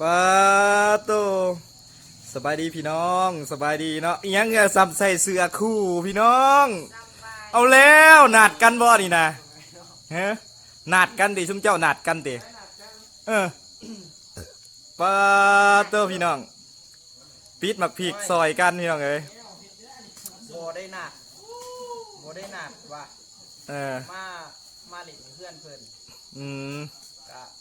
ปาโตสบายดีพี่น้องสบายดีเนาะอิหยังเงี้ยซ้ำใส่เสื้อคู่พี่น้อง เอาแล้วนัดกันบ่นี่นะฮะนัดกันดิชุมเจ้านัดกันติเออปาโตพี่น้องปิดหมักพริกซอยกันพี่น้องเอ้ยโบได้หนักโบได้หนักว่าเออมามาเล่นเพื่อนเพิ่นอืมก็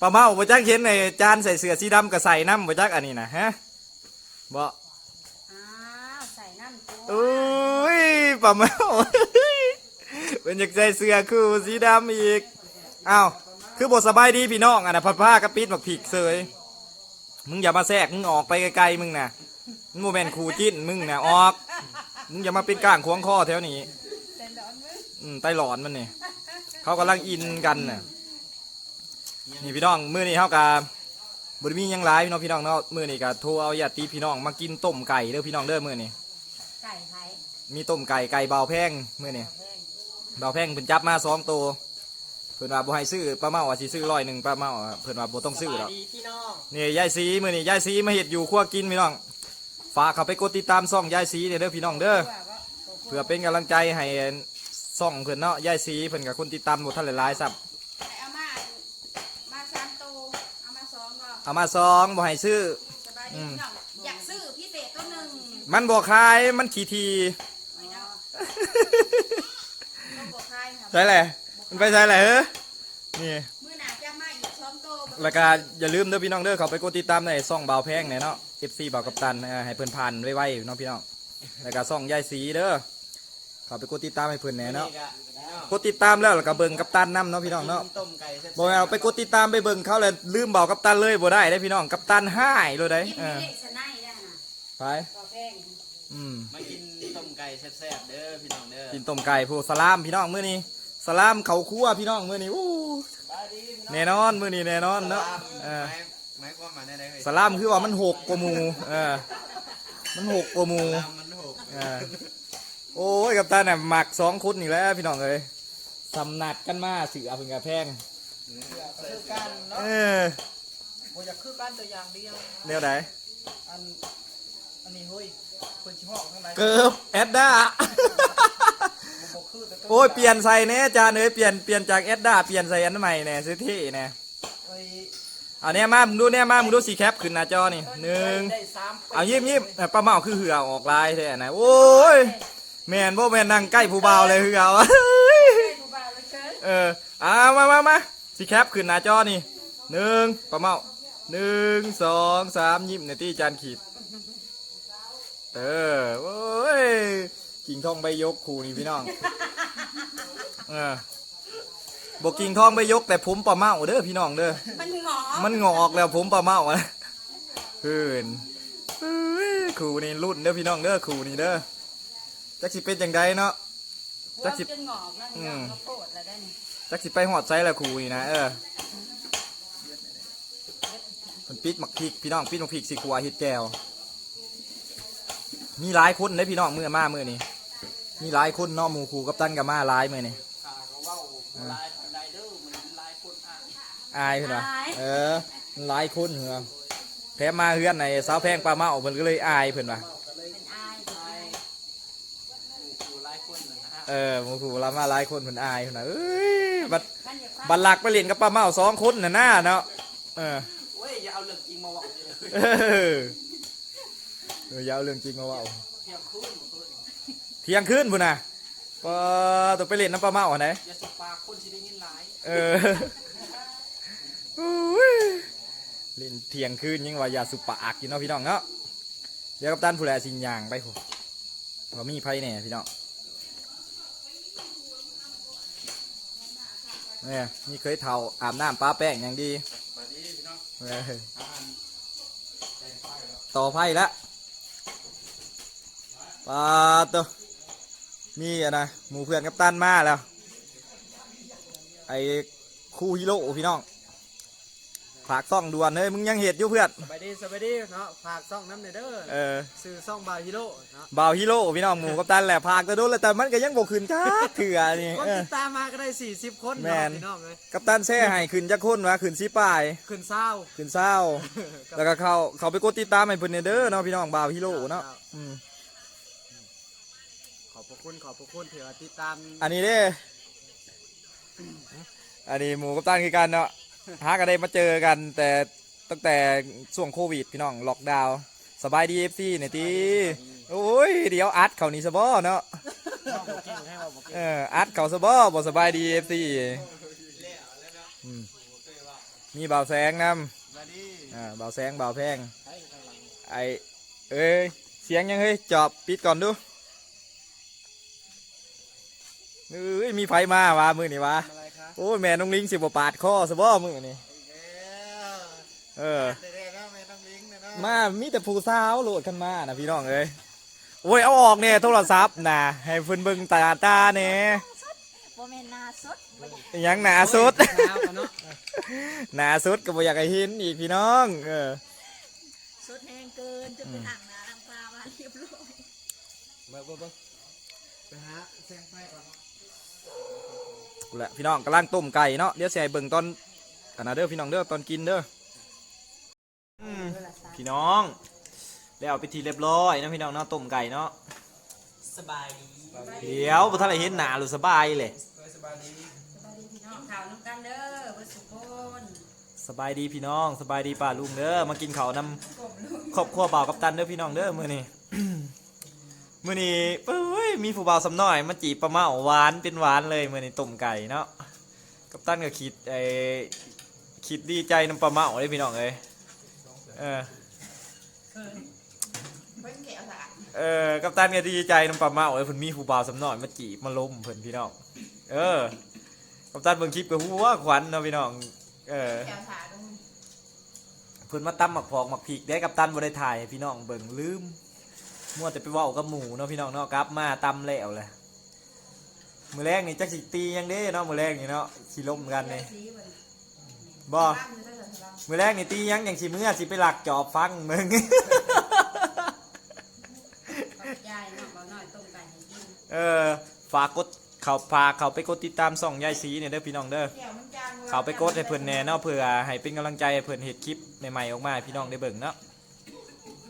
ปลาเมาบ่จักเห็นในจานใส่เสื้อสีดำก็ใส่น้ำบ่จักอันนี้นะฮะบ่อ้าวใส่น้ำตัวอุ้ยปลาเมาเป็นอยากใส่เสื้อคู่สีดำอีกอ้าวคือบทสบายดีพี่น้องอะนะพัดผ้ากระปิดบักผิกเสยมึงอย่ามาแทรกมึงออกไปไกลๆมึงนะมึงโมเมนคู่จิ้นมึงนะออก มึงอย่ามาเป็นก้างควงคอแถวนี้เต้นร้อนมึงอืมไต้หลอนมันนี่เขากำลังอินกันน่ะ นี่พี่น้องมื้อนี้เฮากับ่ได้มีหยังหลายพี่น้องพี่น้องเนาะมื้อนี้ก็โทรเอาญาติพี่น้องมากินต้มไก่เด้อพี่น้องเด้อมื้อนี้ไก่ไข่มีต้มไก่ไก่เบาแพงมื้อนี้แพงเบาแพงเพิ่นจับมาสองตัวเพิ่นว่าบ่ให้ซื้อปลาเมาว่าสิซื้อร้อยหนึ่งปลาเมาอะเพิ่นว่าบ่ต้องซื้อหรอก สบายดีพี่น้องนี่ยายสีมื้อนี้ยายสีมาเฮ็ดอยู่ครัวกินพี่น้อง ฝากเขาไปกดติดตามช่องยายสีเด้อพี่น้องเด้อว่าว่าเพื่อเป็นกำลังใจให้ซ่องเพื่อนเนาะยายสีเพิ่นกับคนติดตามหมดท่านหลายๆซับ เอามา มาสามตัวเอามาสองก็ เอามาซองบ่ให้ซื้อ สบายดีพี่น้องอยากซื้อพิเศษตัวหนึ่งมันบ่ขายมันขี้ทีไม่เอาต้องบอกใครครับใช่แหละมันไปใช่แหละเฮ้อนี่มื้อหน้าจะมาอีกสองตัวแล้วก็อย่าลืมเด้อพี่น้องเด้อเขาไปกดติดตามในซ่องเบาวแพงเนี่ยเนาะ FC เบาวกัปตันเออให้เพิ่นผ่านไวๆเนาะพี่น้องแล้วก็ซ่องยายสีเด้อเขาไปกดติดตามให้เพิ่นแหน่เนาะ นี่ก็แล้ว กดติดตามแล้วแล้วก็เบิ่งกัปตันนํเนาะพี่น้องเนาะต้มไก่แซ่บๆบ่แม่นเอาไปกดติดตามไปเบิ่งเขาแล้วลืมเบากัปตันเลยบ่ได้เด้อพี่น้องกัปตันหายเลยได้กินเอไม่อได้สนายได้นะไปก็แพงอืมมากินต้มไก่แซ่บๆเด้อพี่น้องเด้อกินต้มไก่ผู้สลามพี่น้องมื้อนี้สลามเขาคั่วพี่น้องมื้อนี้อู้สบายดีพี่น้องแน่นอนมื้อนี้แน่นอนเนาะเออหมายหมายความว่าแน่ๆเฮ้ยสลามคือว่ามันหกกว่าหมูเออมันหกกว่าหมูลามมันโหกเออโอ้ยกับตาเนี่ยหมักสองคนนี่แหล้วพี่น้องเอ้ย สำนัดกันมาสื่อเอาเพิ่นกับแพงคือกันเนาะเออบ่อยากคือกันตัวอย่างเดียวแนวไหนอันอันนี้เฮ้ยเพิ่นสิฮ้องข้างในเกิบแอดด้าบ่คือแต่ตัวโอ้ยเปลี่ยนใส่แน่จานเอ้ยเปลี่ยนเปลี่ยนจากแอดด้าเปลี่ยนใส่อันใหม่แน่ซื้อที่แน่เอ้ยเอาเนี่ยมามึงดูเนี่ยมามึงดูสีแคปขึ้นหน้าจอนี่หนึ่งได้สามปีเอายิ้มยิ้มปลาเมาคือเหือออกลายแท้นะโอ้ยแมนบ่แมนนั่งใกล้ผู้บ่าวเลยคือเอาได้ผู้บ่าว เลยเชิญเออเอามามามาสิแคปขึ้นหน้าจอนี่หนึ่งปลาเมาหนึ่งสองสามยิ้มในที่จานขีด เออโอ้ยกิ่งทองใบยกครูนี่พี่น้อง เออบอกกิ่งทองใบยกแต่ผมปลาเมาเด้อพี่น้องเด้อ มันหงอมันงอกแล้วผมปลาเมาอะเพื่อนเอ้ยครูนี่รุ่นเด้อพี่น้องเด้อครูนี่เด้อจักสิเป็นจังไดเนาะ จักสิหัวจะงอกแล้วอืม ก็โปรดแล้วได้นี่จักสิไปหอดไซละครูนี่นะเออมันปิดหมักพริกพี่น้องปิดหมักพริกสิขัวเห็ดแก้วมีหลายคนเลยพี่น้องมือมามือนี้มีหลายคนเนาะหมูครูกับตันกับมาหลายมือนี่อ่าก็เว้าลายลายเด้อมันลายคนอ่านอายเพื่อนวะเออหลายคนเหรอแถมมาเฮือนในสาวแพงปลาเมาเพิ่นก็เลยอายเพื่อนวะเป็นอาย ลายผู้ลายคนนะฮะ เออหมูครูเรามาหลายคนเพิ่นอายเพิ่นวะเอ้ยบัดมันอยากฟังบัดหลักไปเรียนกับปลาเมาสองคนน่ะหน้าเนาะเออเว้ยอย่าเอาเรื่องจริงมาเว่าเลยเออเอออย่าเอาเรื่องจริงมาเว่าเทียบคืนหมดเลยเที่ยงคืนพุ่นน่ะปลาตัวไปเล่นน้ำปลาเมาอันไหนอย่าสบปากคนสิได้ยินหลายเอออุ้ยเล่นเที่ยงคืนยังว่าอย่าสุปากอยู่เนาะพี่น้องเนาะเดี๋ยวกับตันผู้แลสินยางไปพุ่นว่ามีไผแน่พี่น้อง เนี่ยนี่เคยเท่าอาบน้ำป้าแป้งอย่างดีสวัสดีพี่น้องเอออ่านแต่งไฟแล้วต่อไพ่ละปลาตัวนี่อะนะหมูเพื่อนกับตันมาแล้ว ไอ้คู่ฮิโร่พี่น้อง ฝากซ่องด่วนเฮ้ยมึงยังเห็ดอยู่เพื่อนสบายดีสบายดีเนาะฝากซ่องน้ำในเด้อเออซื้อซ่องบาวฮิโร่เนาะบ่าวฮีโร่พี่น้องหมูกับตันแหละพากจะโดนแล้วแต่มันก็ยังบ่ขึ้นจ้าเถื่อนี่คนเออติดตามมาก็ได้ 40 คนแม่เนาะนพี่น้องเลยกับตันแช่ให้ขึ้นจักคนวะขึ้นสิป้ายขึ้นเศร้าขึ้นเศร้าแล้วก็เขาเขาไปกดติดตามให้เพิ่นเด้อเนาะพี่น้องบ่าวฮีโร่เนาะอืมขอบพระคุณขอบพระคุณที่ว่าติดตาม อันนี้เด้อันนี้หมูกับตันคือกันเนาะ หากันได้มาเจอกัน แต่ตั้งแต่ช่วงโควิดพี่น้องล็อกดาวน์สบายดีเอฟซีเนี่ยตีโอ้ยเดี๋ยวอัดเขานี่สบอเนาะน้องบอกเก่งให้ว่าบอกเก่งเอออัดเขาสบอบ่สบายดีเอฟซีมีบ่าวแสงนสบายดีำอ่าบ่าวแสงบ่าวแพงไอเอ้ยเสียงยังเฮ้ยจอบปิดก่อนดูเอ้ยมีไฟมาว่ะมือนี่วะอะไรคะ โอ้ยแม่น้องลิงสิบ่ปาดคอสบอมือนี่เออเด็กๆนะแม่ต้องลิงก์นะเนาะมามีแต่ผู้สาวโหลดกันมานะพี่น้องเอ้ยโอ้ยเอาออกเนี่ยโทรศัพท์นะให้เพิ่นเบิ่งตาตาเนี่ยโมเมนนาสดอิหยังหนาสุดเช้ากันเนาะหนาสุดก็บ่อยากให้เห็นอีกพี่น้อง เออสดแห้งเกินจนเป็นอ่างน้ำปลามาเรียบร้อยเบิ่งเบิ่งเบิ่งไปหาแซงไฟก่อน แหละพี่น้องกำลังต้มไก่เนาะเดี๋ยวสิให้เบิ่งตอนอันนะเด้อพี่น้องเด้อตอนกินเด้ออืมพี่น้อง แล้วไปทีเรียบร้อยนะพี่น้องเนาะต้มไก่เนาะสบายดีเดี๋ยวบ่ทันได้เห็นหน้าหรือสบายเลยสบายดีสบายดีพี่น้องข่าวน้ำกันเด้อเบอร์สุโคนสบายดีพี่น้อง สบายดีป้าลุงเด้อมากินข้าวนำครอบครัวบ่าวกับตันเด้อพี่น้องเด้อมื้อนี้มื้อนี้เอ้ย มีผู้บ่าวสำน้อยมาจีบปลาเมาหวานเป็นหวานเลยมื้อนี้ต้มไก่เนาะกับตันก็คิดไอ้คิดดีใจน้ำปลาเมาเลยพี่น้องเอ้ยเออเออกับตันก็ดีใจน้ำปลาเมาเลยเพิ่นมีผู้บ่าวสำน้อยมาจีบมาล้มเพิ่นพี่น้องเออกับตันเบิ่งคลิปก็ฮู้ว่าขวัญเนาะพี่น้องเออเพิ่นมาตำหมักพอกหมักพริกได้กับตันบ่ได้ถ่ายพี่น้องเบิ่งลืม มัวแต่ไปเว้ากับหมูเนาะพี่น้องเนาะกลับมาตำแล้วแหละมื้อแรกนี่จักสิตีหยังเด้เนาะมื้อแรกนี่เนาะสิล้มกันนี่สีเบิ่งบ่บ้านอยู่ได้เหรอเรามื้อแรกนี่ตีหยังอย่างสิมื้อสิไปหลักจอบฟังมึงขอบใจเนาะบ่น้อยต้มไก่ให้กินเออฝากกดเขาฝากเขาไปกดติดตามส่องยายสีเนี่ยเด้อพี่น้องเด้อแก้วมันจางเขาไปกดให้เพิ่นแหน่เนาะเพื่อให้เป็นกำลังใจให้เพิ่นเฮ็ดคลิปใหม่ๆออกมาให้พี่น้องได้เบิ่งเนาะ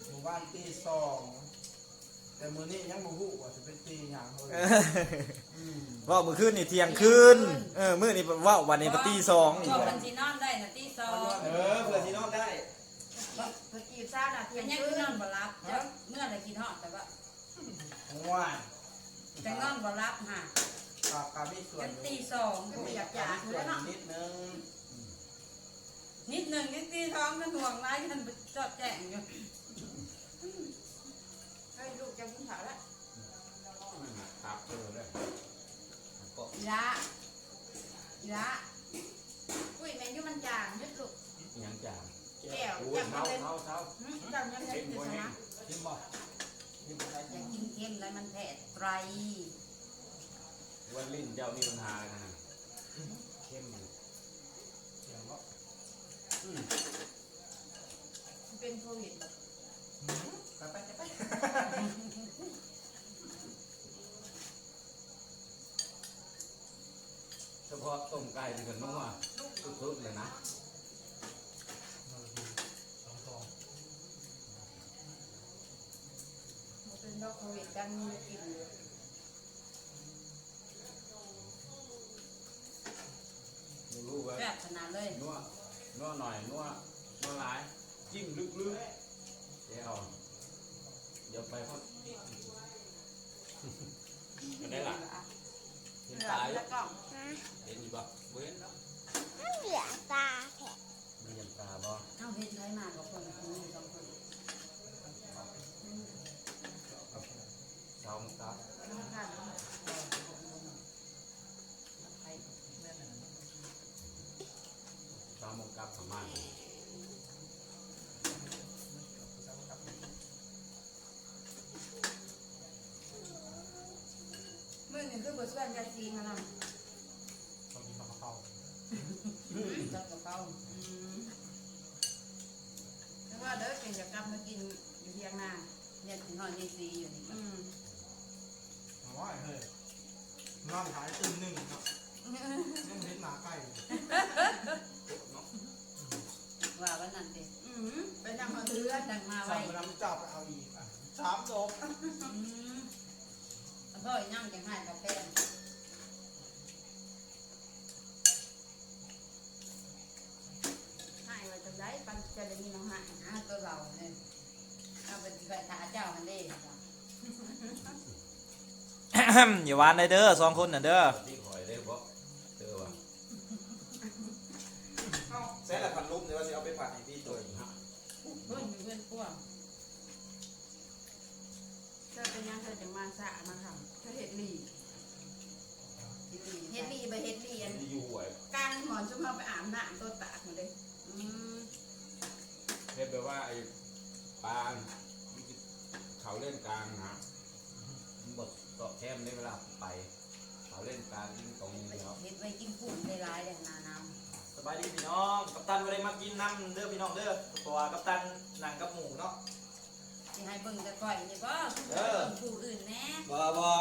หมู่บ้านตีสอง แต่มื้อนี้ยังบ่ฮู้ว่าสิเป็นตีหยังเฮ้ยเว่ามื้อคืนนี่เที่ยงคืนเออมื้อนี้เว่าวันนี้ปตีสองอีกบอกแล้วเพิ่นสินอนได้น่ะตีสองเออเพื่อที่นอนได้เพิ่นกีบซ่าน่ะเที่ยงคืนนอนบ่หลับเดี๋ยวเมื่อไหร่กินฮอดแต่ว่าว้ายแต่นอนบ่หลับห่าปากกามีส่วกันนตีสองก็อยากอยากส่แล้ววนเนาะนิดนึงนิดหนึ่งนิดตีท้องมันห่วงร้ายท่านจอดแจ้งอยู่ ให้ลูกจะพุ่งเขาแล้วครับเออเลยยะยะอุ้ยแมงยูมันจางยึดลูกยังจางแก้วโอ้ยยากเท้านเลยเท้าเท้าหืมจังยังไงกินชนะชิมบ่ชิมอะไรอยากกินเค็มแล้วมันแผดไตรวันลิ้นเจ้ามีปัญหาอะไรกันะเข้มอยู่เดี๋ยวเนาะเป็นโควิดไปไปไปไป เฉพาะต้มไก่ที่กันนัวสุดๆเลยนะเป็นโรคโควิดกันมีกินไม่รู้ว่าแซ่บขนาดเลยนัวนัวหน่อยนัวนัวหลายจิ้มลึกๆเดี๋ยวเอาเดี๋ยวไปเพราะมันได้หลักเห็นตายแล้วก็ เห็นอยู่ปะเว้นเนาะมันเหลือตาแผลมีเห็นตาบ่เอาเห็นใช้มากกว่าคนคนนี้สองคนเช้ามันครับน้องกันเช้ามันกลับประมาณมื่อหนึ่งคือบทสวดยาซีมาลตอนนี้มา เข้าำจับกระเป๋าอืมเป็นจะกลับมากินอยู่เที่ยงหน้าเนี่ยถึงหอนนี่ซีอยู่นี่อืมเอาไว้เฮ้ยนอนหายตื่นหนึ่งเนาะยังเห็นหมาไก่อยู่ว่าวันนั้นสิอืมไปนั่งมาเรือดังมาสั่ไว้งน้ำจับไปเอาอีกอะสามโลอืมพ่อยังจังให้กาแฟ ให้ว่าจะได้ปันจะได้มีน้องหาย อ่าตัวเราเนี่ยเอาไปไปถาเจ้ามันเด้ อย่าวานเลยเด้อสองคนน่ะเด้อที่คอยได้บอกเจอว่าใช่ละพันลุ่มเดี๋ยวว่าจะเอาไปผัดให้พี่ตัววอีกฮะเพื่อนมีเพื่อนพวกเธอเป็นยังเธอจะมาสะมาทำเธอเห็ดหลีเฮ็ดดีไปเฮ็ดดีอันที่อยู่หวยกลางหอนชุบเขาไปอาบน้ำตัวตากมาเลยอืมเรียกไปว่าไอ้ปลาเขาเล่นกลางนะ มันบดตอบแคมในเวลาไปเขาเล่นกลางตรงนี้แล้วเฮ็ดไว้กินปุ่นในร้ายแดงนาน้สบายดีพี่น้อง กัปตันบ่ได้มากินน้ำเด้อพี่น้องเด้อเพราะว่ากัปตันหนังกับหมูเนาะำที่ให้เบิ่งแต่ก่อยนี่บ่เออผู้อื่นแน่บอบอ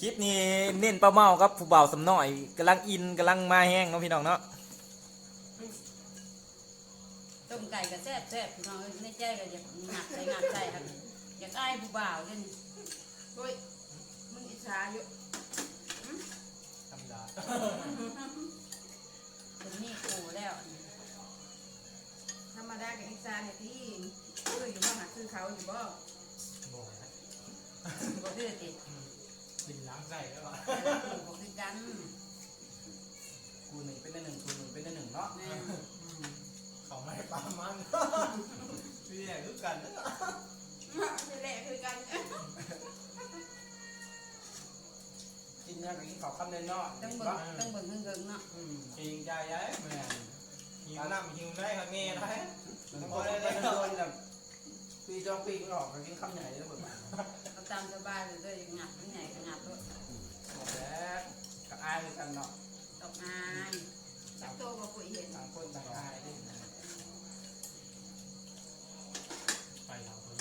คลิปนี้เน้นเป้าเมาครับผู้บ่าวสำน้อยกำลังอินกำลังมาแห้งเนาะพี่น้องเนาะต้มไก่ก็แซ่บแซ่บพี่น้องในใจก็อยากหนักใจหนักใจครับอยากอายผู้บ่าวเด้นี่เฮ้ย มึงอิจฉาอยู่ธรรมดาคนนี้โอ้แล้วธรรมดากับอิจฉาเนี่ยที่เอออยู่บ้านหาคือเขาอยู่บ่บอกนะบ่คือติดดินล้างใส่แล้วอะบ่คือกันกูหนึ่งเป็นได้หนึ่งกูหนึ่งเป็นได้หนึ่งเนาะแม่เขาไม่ให้ปลามันพี่เนี่ยคือกันนะ นี่แหละคือกันกิน เนี่ยกับกินข้าวคำเด่นเนาะต้องเบิ่งต้องเบิ่งเบิ่งๆเนาะอืมจริงใจย้ายแม่หิวน้ำหิวได้ค่ะเงี้ยได้มันพบอดได้ได้ได้แล้วโดนแบบปีจองปีก็ออกก็กินคำใหญ่แล้วแบบเอาตามสบายเลยเด้อหยับมันใหญ่ก็หยับเด้อหมดแล้วกับอายกันเนาะดอกอายจักโตกับปุ๋ยเห็นต่างคนต่างอายดิไปเราคน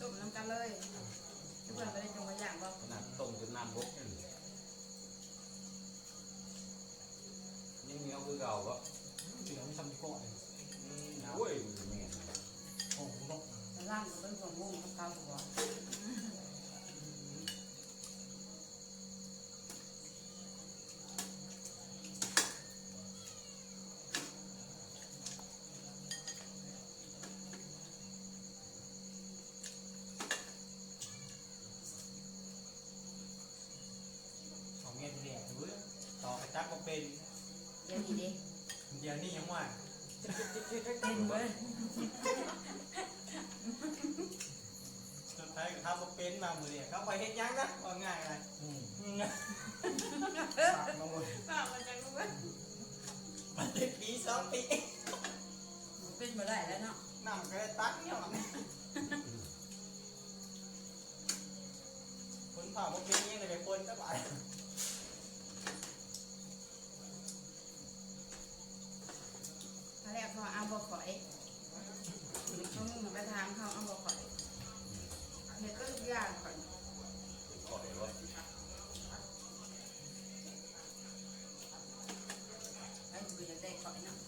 ต้มน้ำกันเลยเพื่อนไปได้จงมาอย่างบ่ ขนาดต้มจนน้ำบกนี่ยังเหนียว คือเก่าปะเหลืองทำก่อนโอ้ยแม่นโอ้โหนกกำลังก็เป็นของมุ่งกับเขาบ่ของเงี้ยเรียกเว้ยต่อไปจักมาเป็น เดี๋ยวนี้เด้เดี๋ยวนี้ยังว่าเป็นเว้ยสุดท้ายก็ทำมาเป็นมามือเนี่ยเขาไปเฮ็ดยังนะว่าง่ายเลยอืมปากมาหมดป้ามันจังรู้ว่ามาเด็กปีสองปีเป็นบ่ได้แล้วเนาะน้ำก็ได้ตักเนี่ยหรอคนผ่ามาเป็นยังไงไปปนก็ไป เขาแรกเขา เอาบ่ข่อยเขามึงไปทานเขาเอาบ่ข่อยเห็ดก็ทุกอย่างก่อน ขอยว่า ไอ้บ่อยากได้ข่อยเนาะ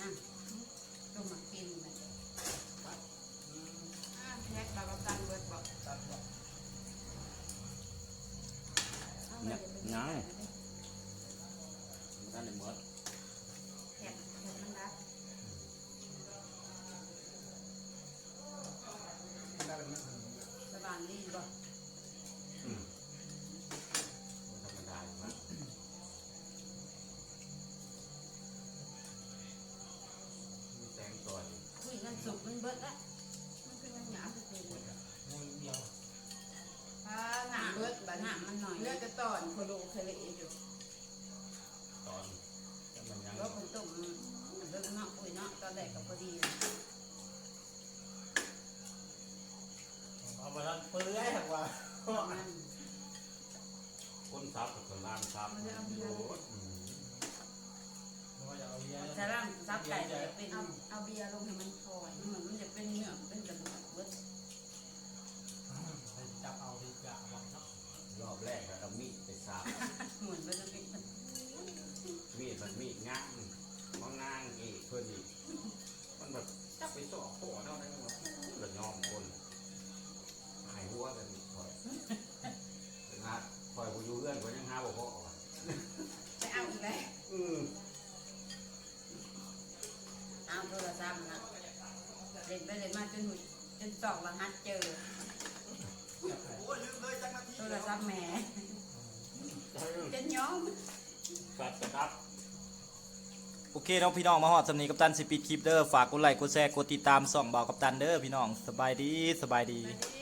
นะต้องมากินมัน อ่าแยกบาบกันเบิดบอก ตัดบอก เอาไปเดี๋ยวไป ยังท่านในมด แยกแยกมันรัด ได้เป็นมัน สบายดีบ่ อืมธรรมดาอยู่นะมีแสงต่อย คุยกัน สุกมันเบิดละมันคือมันหยาบสุดเลยงูเดียวอ่าหนาเบิดบัดหนี้น้ามันหน่อยเลือดจะตอนโคโลเคเลอยู่ตอนจะมันยังแล้วคนต้มมันเบิ่งแล้วเนาะอุ้ยเนาะตอนแรกก็พอดีเอามาทำเปื่อยหักว่านั่นคนซับกับคนล่างซับโอ้ ยอืมว่าจะเอาเบียร์แต่ร่างซับไก่จะเป็นเอาเอาเบียร์ลงให้มันคอยมันมันจะเป็นเนื้อเป็นกระดูกเบิดไปจับเอาดีกว่าบอกเนาะรอบแรกก็เอามีดไปซับเหมือนมันจะเป็นมีดมันมีดง้างมันง้างอีกเพื่อนอีกมันแบบจับไปจ่อโผล่เนาะนั่นแบบเหลือยอมคนหายหัวกันอีกคอยนะคอยกูอยู่เพื่อนกูยังหาบอกพ่ออะ ไปเอาอีกแล้ว อืม เอาโทรศัพท์นะเล่ นไปเล่นมาจนหุ่นจนสองรหัสเจอโอ้ยลืมเลยจังนาทีโทรศัพท์แหมจนย้อมสัตว์กระดับโอเคน้องพี่น้องมาฮอดสำนีกับตันสิปิดคลิปเด้อฝากกดไลค์กดแชร์กดติดตามส่องเบากับตันเด้อพี่น้องสบายดีสบายดีไปดิ